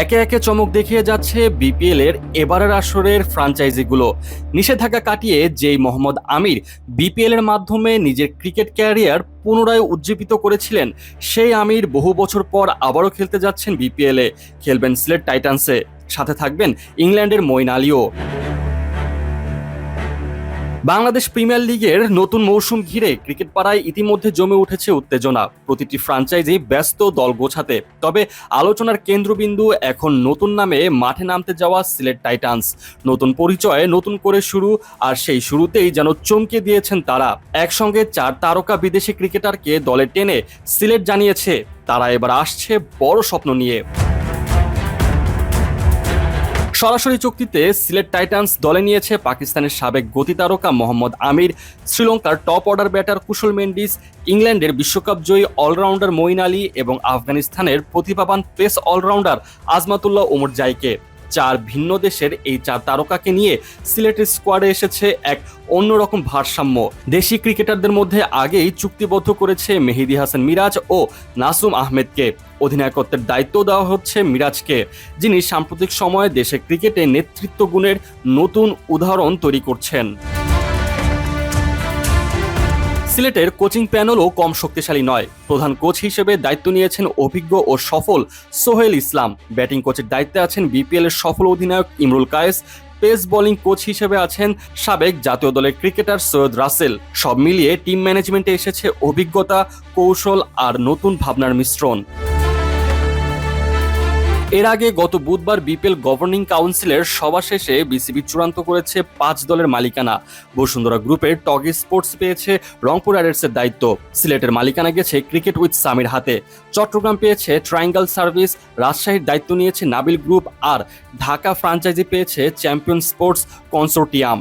একে একে চমক দেখিয়ে যাচ্ছে বিপিএল এর এবারের আসরের ফ্রাঞ্চাইজিগুলো নিষেধাজ্ঞা কাটিয়ে যেই মোহাম্মদ আমির বিপিএল এর মাধ্যমে নিজের ক্রিকেট ক্যারিয়ার পুনরায় উজ্জীবিত করেছিলেন, সেই আমির বহু বছর পর আবারও খেলতে যাচ্ছেন বিপিএল খেলবেন সিলেট টাইটান্সে। সাথে থাকবেন ইংল্যান্ডের মইন আলীও। বাংলাদেশ প্রিমিয়ার লিগের নতুন মৌসুম ঘিরে ক্রিকেট পাড়ায় ইতিমধ্যে জমে উঠেছে উত্তেজনা। প্রতিটি ফ্রাঞ্চাইজি ব্যস্ত দল গোছাতে। তবে আলোচনার কেন্দ্রবিন্দু এখন নতুন নামে মাঠে নামতে যাওয়া সিলেট টাইটান্স। নতুন পরিচয়ে, নতুন করে শুরু, আর সেই শুরুতেই যেন চমকে দিয়েছেন তারা। একসঙ্গে চার তারকা বিদেশি ক্রিকেটারকে দলে টেনে সিলেট জানিয়েছে, তারা এবার আসছে বড় স্বপ্ন নিয়ে। সরাসরি চুক্তিতে সিলেট টাইটান্স দলে নিয়েছে পাকিস্তানের সাবেক গতি তারকা মোহাম্মদ আমির, শ্রীলঙ্কার top order batter Kusal Mendis, ইংল্যান্ডের বিশ্বকাপ জয়ী অলরাউন্ডার মঈন আলী এবং আফগানিস্তানের প্রতিভাবান পেস অলরাউন্ডার আজমাতুল্লাহ ওমর জাইকে। চার ভিন্ন দেশের এই চার তারকাকে নিয়ে সিলেটের স্কোয়াডে এসেছে এক অন্যরকম ভারসাম্য। দেশি ক্রিকেটারদের মধ্যে আগেই চুক্তিবদ্ধ করেছে মেহেদি হাসান মিরাজ ও নাসুম আহমেদকে। অধিনায়কত্বের দায়িত্ব দেওয়া হচ্ছে মিরাজকে, যিনি সাম্প্রতিক সময়ে দেশে ক্রিকেটে নেতৃত্ব গুণের নতুন উদাহরণ তৈরি করছেন। সিলেটের কোচিং প্যানেলও কম শক্তিশালী নয়। প্রধান কোচ হিসেবে দায়িত্ব নিয়েছেন অভিজ্ঞ ও সফল সোহেল ইসলাম। ব্যাটিং কোচের দায়িত্বে আছেন বিপিএল এর সফল অধিনায়ক Imrul Kayes. Pace bowling coach হিসেবে আছেন সাবেক জাতীয় দলের ক্রিকেটার সৈয়দ রাসেল। সব মিলিয়ে টিম ম্যানেজমেন্টে এসেছে অভিজ্ঞতা, কৌশল আর নতুন ভাবনার মিশ্রণ। এর আগে গত বুধবার বিপিএল গভর্নিং কাউন্সিলের সভা শেষে বিসিবি চূড়ান্ত করেছে পাঁচ দলের মালিকানা। বসুন্ধরা গ্রুপের টগি স্পোর্টস পেয়েছে রংপুর রাইডার্সের দায়িত্ব। সিলেটের মালিকানা গেছে ক্রিকেট উইথ সামির হাতে। চট্টগ্রাম পেয়েছে ট্রায়াঙ্গল সার্ভিস, রাজশাহীর দায়িত্ব নিয়েছে নাবিল গ্রুপ আর ঢাকা ফ্রাঞ্চাইজি পেয়েছে চ্যাম্পিয়ন স্পোর্টস কনসোর্টিয়াম।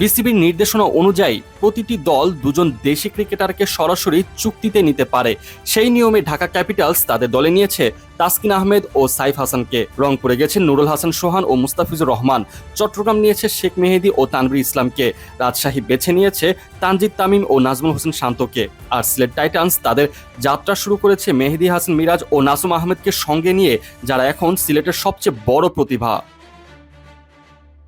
বিসিবির নির্দেশনা অনুযায়ী প্রতিটি দল দুজন দেশি ক্রিকেটারকে সরাসরি চুক্তিতে নিতে পারে। সেই নিয়মে ঢাকা ক্যাপিটালস তাদের দলে নিয়েছে তাসকিন আহমেদ ও সাইফ হাসানকে। রংপুরে গেছেন নুরুল হাসান সোহান ও মুস্তাফিজুর রহমান। চট্টগ্রাম নিয়েছে শেখ মেহেদি ও তানভীর ইসলামকে। রাজশাহী বেছে নিয়েছে তানজিদ তামিম ও নাজমুল হোসেন শান্তকে। আর সিলেট টাইটান্স তাদের যাত্রা শুরু করেছে মেহেদি হাসান মিরাজ ও নাসুম আহমেদকে সঙ্গে নিয়ে, যারা এখন সিলেটের সবচেয়ে বড় প্রতিভা।